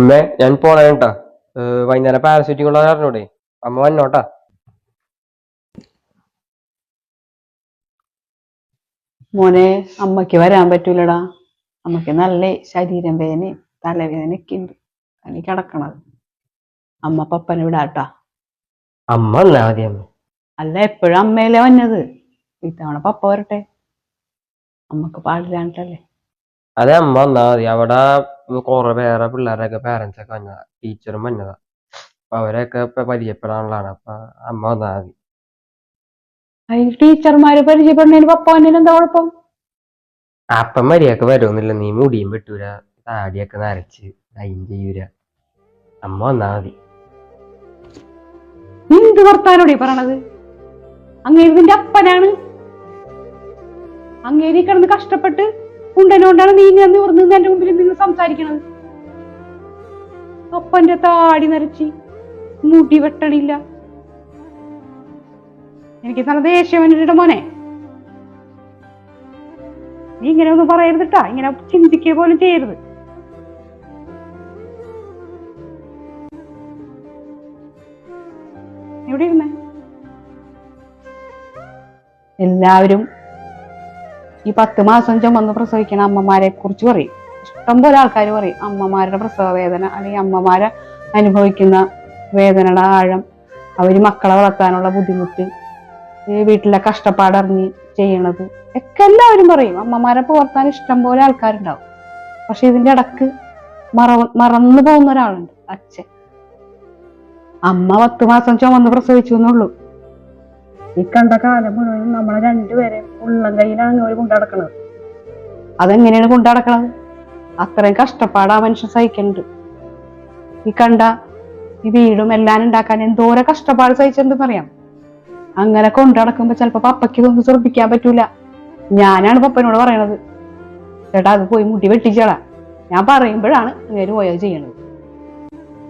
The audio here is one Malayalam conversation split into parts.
അമ്മേ ഞാൻ പോണേട്ടാ വൈകുന്നേരം പാരസൈറ്റിംഗ് ഉള്ള അറിഞ്ഞൂടെ അമ്മ വന്നോട്ടാ. മോനെ അമ്മയ്ക്ക് വരാൻ പറ്റൂലടാ. അമ്മയ്ക്ക് നല്ല ശരീരം വേദനയും തലവേദനയൊക്കെ ഉണ്ട്. അതിന് കിടക്കണത്. അമ്മ പപ്പനെ വിടാട്ടാ. അമ്മ വന്നാ മതി അമ്മ. അല്ല എപ്പോഴും അമ്മയല്ലേ വന്നത്? ഇത്തവണ പപ്പ വരട്ടെ. അമ്മയ്ക്ക് പാടില്ലാണ്ടല്ലേ അതെ അമ്മ വന്നാ മതി. അവിടെ കുറെ വേറെ പിള്ളേരൊക്കെ പാരന്റ്സ് ഒക്കെ വന്നതാ. ടീച്ചറും വന്നതാ. അപ്പൊ അവരെയൊക്കെ ഇപ്പൊ പരിചയപ്പെടാനുള്ളതാണ്. അപ്പൊ അമ്മ വന്നാ മതി. അതിന് ടീച്ചർമാര് പരിചയപ്പെടുന്നതിന് പപ്പ വന്നതിന് എന്താ കുഴപ്പം? അപ്പം മര്യാദയ്ക്ക് വരുമെന്നില്ല നീ മുടിയും വെട്ടൂല. താടിയൊക്കെ നരച്ച് അയിൻ ചെയ്യൂല. അമ്മ വന്നാ മതി. നീ എന്ത് വർത്താനോടെ പറയണത്? അങ്ങേര് നിന്റെ അപ്പനാണ്. അങ്ങേരി കിടന്ന് കഷ്ടപ്പെട്ട് ഉണ്ടനോണ്ടാണ് നീ ഇങ്ങനെ നിവർന്ന് എന്റെ മുമ്പിൽ നിന്ന് സംസാരിക്കണത്. അപ്പന്റെ താടി നരച്ചി. മുടി വെട്ടണില്ല. എനിക്ക് നല്ല ദേഷ്യം മോനെ. നീ ഇങ്ങനെ ഒന്നും പറയരുതിട്ടാ ഇങ്ങനെ ചിന്തിക്കുക പോലും ചെയ്യരുത്. എവിടെ ഇരുന്നേ? എല്ലാവരും ഈ പത്ത് മാസം ചുമന്ന് പ്രസവിക്കുന്ന അമ്മമാരെ കുറിച്ച് പറയും. ഇഷ്ടംപോലെ ആൾക്കാർ പറയും അമ്മമാരുടെ പ്രസവ വേദന അല്ലെങ്കിൽ അമ്മമാരെ അനുഭവിക്കുന്ന വേദനയുടെ ആഴം അവർ മക്കളെ വളർത്താനുള്ള ബുദ്ധിമുട്ട് വീട്ടിലെ കഷ്ടപ്പാടറിഞ്ഞ് ചെയ്യണത് ഒക്കെ എല്ലാവരും പറയും. അമ്മമാരെ പോർത്താൻ പുലർത്താൻ ഇഷ്ടംപോലെ ആൾക്കാരുണ്ടാവും. പക്ഷെ ഇതിന്റെ ഇടയ്ക്ക് മറ മറന്നു പോകുന്ന ഒരാളുണ്ട് അച്ഛൻ. അമ്മ പത്ത് മാസം ചുമന്ന് പ്രസവിച്ചു എന്നുള്ളൂ. ഈ കണ്ട കാലം മുഴുവൻ നമ്മളെ രണ്ടുപേരെയും ഉള്ളം കയ്യിലാണ് അവർ കൊണ്ടടക്കണത്. അതെങ്ങനെയാണ് കൊണ്ടടക്കണത്? അത്രയും കഷ്ടപ്പാട് മനുഷ്യൻ സഹിക്കുന്നുണ്ട് ഈ കണ്ട ഈ വീടും എല്ലാം ഉണ്ടാക്കാൻ എന്തോരം കഷ്ടപ്പാട് സഹിച്ചിട്ടുണ്ടെന്ന് അറിയാം. അങ്ങനെ കൊണ്ടടക്കുമ്പോ ചിലപ്പോ പപ്പയ്ക്ക് ഒന്നും ശ്രദ്ധിക്കാൻ പറ്റൂല. ഞാനാണ് പപ്പനോട് പറയണത്. ചേട്ടാ അത് പോയി മുടി വെട്ടിച്ചേടാ. ഞാൻ പറയുമ്പോഴാണ് നേര് പോയത് ചെയ്യണത്.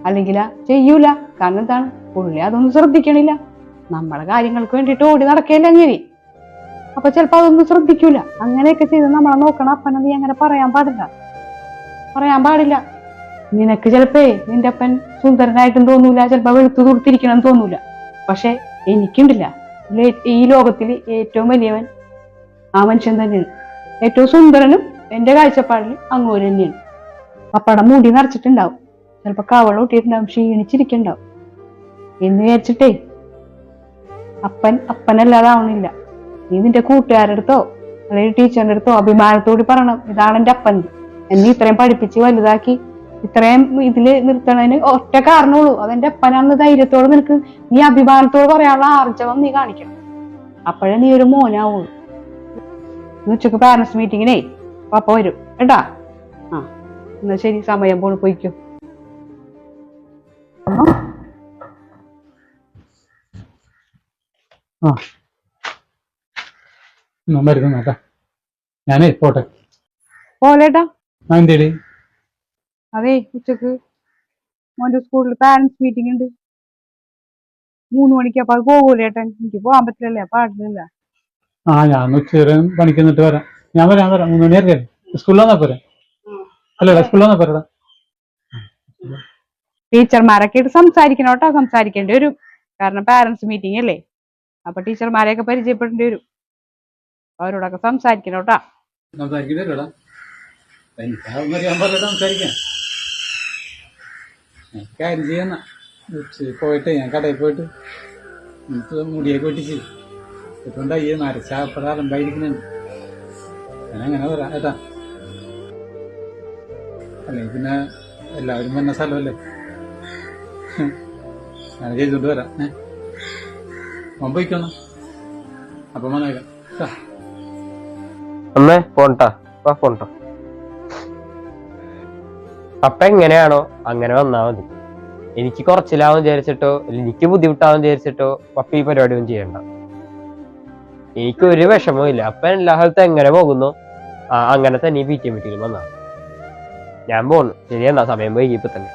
അല്ലെങ്കിൽ ചെയ്യൂല. കാരണം എന്താണ്? പുള്ളി അതൊന്നും ശ്രദ്ധിക്കണില്ല. നമ്മളെ കാര്യങ്ങൾക്ക് വേണ്ടിയിട്ട് ഓടി നടക്കയില്ല അങ്ങനെ. അപ്പൊ ചിലപ്പോ അതൊന്നും ശ്രദ്ധിക്കൂല. അങ്ങനെയൊക്കെ ചെയ്ത് നമ്മളെ നോക്കണം. അപ്പനെ നീ അങ്ങനെ പറയാൻ പാടില്ല. പറയാൻ പാടില്ല. നിനക്ക് ചിലപ്പേ നിന്റെ അപ്പൻ സുന്ദരനായിട്ടും തോന്നൂല ചിലപ്പോ വെളുത്തു തുടുത്തിരിക്കണം തോന്നൂല. പക്ഷെ എനിക്കുണ്ടില്ല. ഈ ലോകത്തിൽ ഏറ്റവും വലിയവൻ ആ മനുഷ്യൻ തന്നെയാണ്. ഏറ്റവും സുന്ദരനും എന്റെ കാഴ്ചപ്പാടിൽ അങ്ങോട്ട് തന്നെയാണ്. പപ്പടം മൂടി നിറച്ചിട്ടുണ്ടാവും. ചിലപ്പോ കവള കൂട്ടിയിട്ടുണ്ടാവും ക്ഷീണിച്ചിരിക്കുന്നുണ്ടാവും എന്ന് വിചാരിച്ചിട്ടേ അപ്പൻ അപ്പനല്ലാതാവണില്ല. നീ നിന്റെ കൂട്ടുകാരുടെ അടുത്തോ അല്ലെങ്കിൽ ടീച്ചറിന്റെ അടുത്തോ അഭിമാനത്തോടി പറയണം. ഇതാണ് എന്റെ അപ്പൻ. എന്നെ ഇത്രയും പഠിപ്പിച്ച് വലുതാക്കി ഇത്രയും ഇതിൽ നിർത്തണതിന് ഒറ്റ കാരണമുള്ളൂ. അതെന്റെ അപ്പനാണെന്ന് ധൈര്യത്തോട് നിനക്ക് നീ അഭിമാനത്തോട് പറയാനുള്ള ആർജവം നീ കാണിക്കണം. അപ്പോഴേ നീ ഒരു മോനാവുള്ളൂ. ഉച്ചയ്ക്ക് പാരന്റ്സ് മീറ്റിങ്ങിനേ പപ്പ വരും. കേട്ടാ? ആ എന്നാ ശരി. സമയം പോണ് പോയിക്കോ. ആ. മരുന്ന് നോക്കാം ഞാനേ പോട്ടെ. പോലേട്ടാ. എന്തേടി? അതെ ഉച്ചയ്ക്ക് മോന്റെ സ്കൂളിൽ പാരന്റ്സ് മീറ്റിംഗ് ഉണ്ട്. മൂന്ന് മണിക്ക് അപ്പൊ അത് പോകൂലേട്ടൻ എനിക്ക് പോകാൻ പറ്റില്ലല്ലേ പാടില്ലല്ല. ആ ഞാൻ ഉച്ചവരെ പണിക്ക് നിന്നിട്ട് വരാം. ഞാൻ വരാം വരാം. മൂന്ന് മണി വരെ സ്കൂളിൽ വന്നാ പോരെ? അല്ലടാ സ്കൂളിൽ വന്നാ പോരടാ ടീച്ചർമാരൊക്കെ ആയിട്ട് സംസാരിക്കണം കേട്ടോ സംസാരിക്കേണ്ടി വരും. കാരണം പാരന്റ്സ് മീറ്റിംഗ് അല്ലേ? അപ്പൊ ടീച്ചർമാരെയൊക്കെ പരിചയപ്പെടേണ്ടി വരും. അവരോടൊക്കെ സംസാരിക്കണം കേട്ടാ. സംസാരിക്കാം. പോയിട്ട് ഞാൻ കടയിൽ പോയിട്ട് മുടിയൊക്കെ വെട്ടിച്ച് ഇപ്പം ഈ നരച്ചാപ്പട അലമ്പായിരിക്കുന്നുണ്ട്. ഞാൻ അങ്ങനെ വരാം ഏട്ടാ അല്ലെങ്കിൽ പിന്നെ എല്ലാവരും വന്ന സ്ഥലമല്ലേ? ഞാൻ ചെയ്തോണ്ട് വരാം. ഏ? അമ്മേ അപ്പ എങ്ങനെയാണോ അങ്ങനെ വന്നാ മതി. എനിക്ക് കുറച്ചിലാവും വിചാരിച്ചിട്ടോ എനിക്ക് ബുദ്ധിമുട്ടാവും വിചാരിച്ചിട്ടോ പപ്പ ഈ പരിപാടി ഒന്നും ചെയ്യണ്ട. എനിക്ക് ഒരു വിഷമവും ഇല്ല. അപ്പ എല്ലാ എങ്ങനെ പോകുന്നു? ആ അങ്ങനെ തന്നെ ഈ പി ടി എം മീറ്റിംഗിൽ വന്നാ. ഞാൻ പോന്നു. ശരിയെന്നാ സമയം പോയി ഇപ്പൊ തന്നെ.